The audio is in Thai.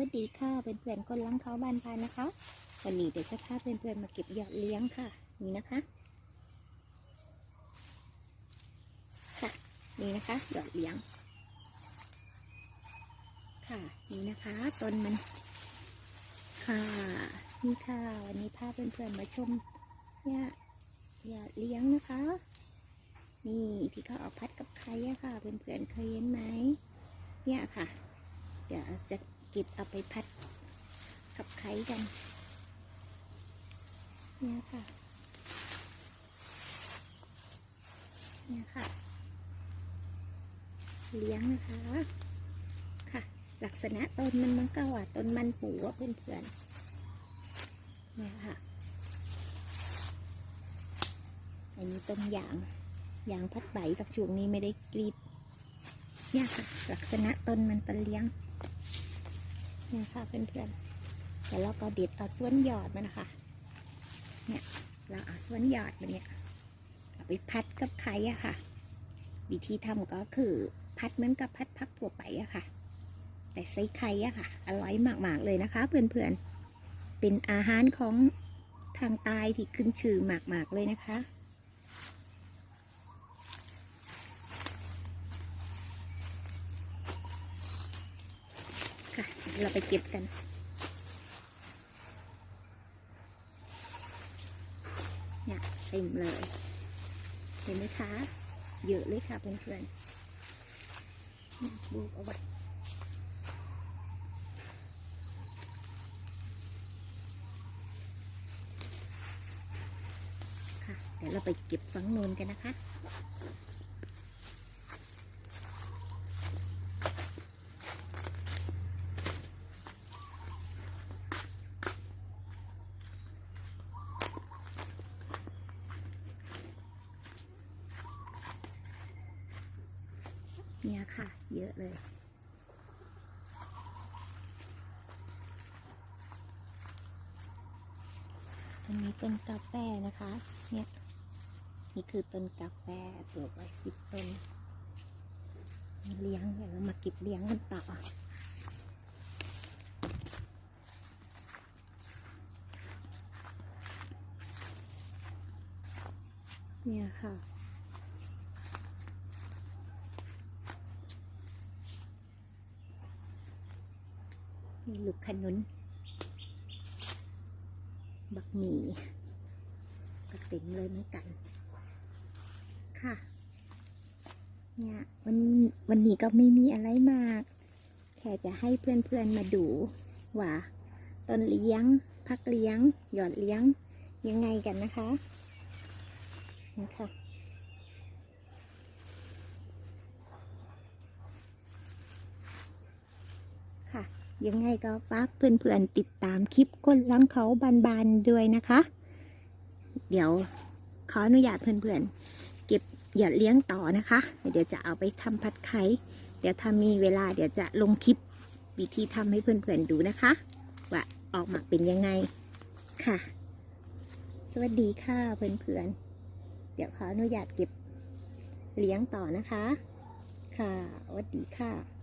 วัสดีค่ะเพื่อนๆคนล้างเขาบ้านพานนะคะ วันนี้เดี๋ยวจะพาเพื่อนๆมาเก็บหยอดเลี้ยงค่ะ นี่นะคะ ค่ะ นี่นะคะหยอดเลี้ยง ค่ะ นี่นะคะต้นมัน ค่ะ นี่ค่ะ วันนี้พาเพื่อนๆมาชมเนี่ยหยอดเลี้ยงนะคะ นี่ที่เขาเอาพัดกับไข่อะค่ะ เพื่อนๆเคยเห็นไหมเนี่ยค่ะ เดี๋ยวจะ เก็บเอาไปพัดกับไข่กัน เนี่ยค่ะ เนี่ยค่ะ เลี้ยงนะคะ ค่ะ ลักษณะต้นมันมันก็ว่าต้นมันปูว่าเพื่อนๆเนี่ยค่ะ อันนี้ต้นยาง ยางพัดใบกับช่วงนี้ไม่ได้กรีดเนี่ยค่ะ ลักษณะต้นมันต้นเลี้ยง นี่ค่ะเพื่อนๆแต่เราก็เด็ดเอาส่วนยอดมันนะคะ เนี่ยเราเอาส่วนยอดมันเนี่ยเอาไปพัดกับไข่อะค่ะ วิธีทำก็คือพัดเหมือนกับพัดพักทั่วไปอะค่ะ แต่ใส่ไข่อะค่ะ อร่อยมากๆเลยนะคะ เพื่อนๆเป็นอาหารของทางใตายที่ขึ้นชื่อมากๆเลยนะคะ ค่ะ เราไปเก็บกัน เนี่ยเต็มเลย เห็นไหมคะ เยอะเลยค่ะเพื่อนๆเนี่ยดูเอาไว้ค่ะเดี๋ยวเราไปเก็บฝังโนนกันนะคะ เนี่ยค่ะ เยอะเลย อันนี้ต้นกาแฟนะคะ เนี่ยนี่คือต้นกาแฟปลูกไว้สิบต้นเลี้ยงเดี๋ยวเรามาเก็บเลี้ยงกันต่อเนี่ยค่ะ มีลูกขนุน บักหมี่ก็เต็มเลยเหมือนกัน ค่ะ เนี่ยวันวันนี้ก็ไม่มีอะไรมาก แค่จะให้เพื่อนๆมาดูว่าต้นเลี้ยง พักเลี้ยง หยอดเลี้ยงยังไงกันนะคะนะคะ ยังไงก็ฝากเพื่อนๆติดตามคลิปก้นล้างเขาบานๆด้วยนะคะ เดี๋ยวขออนุญาตเพื่อนๆเก็บหยอดเลี้ยงต่อนะคะ เดี๋ยวจะเอาไปทำผัดไข่เดี๋ยวถ้ามีเวลาเดี๋ยวจะลงคลิปวิธีทำให้เพื่อนๆดูนะคะ ว่าออกมาเป็นยังไงค่ะ สวัสดีค่ะเพื่อนๆ เดี๋ยวขออนุญาตเก็บเลี้ยงต่อนะคะ ค่ะสวัสดีค่ะ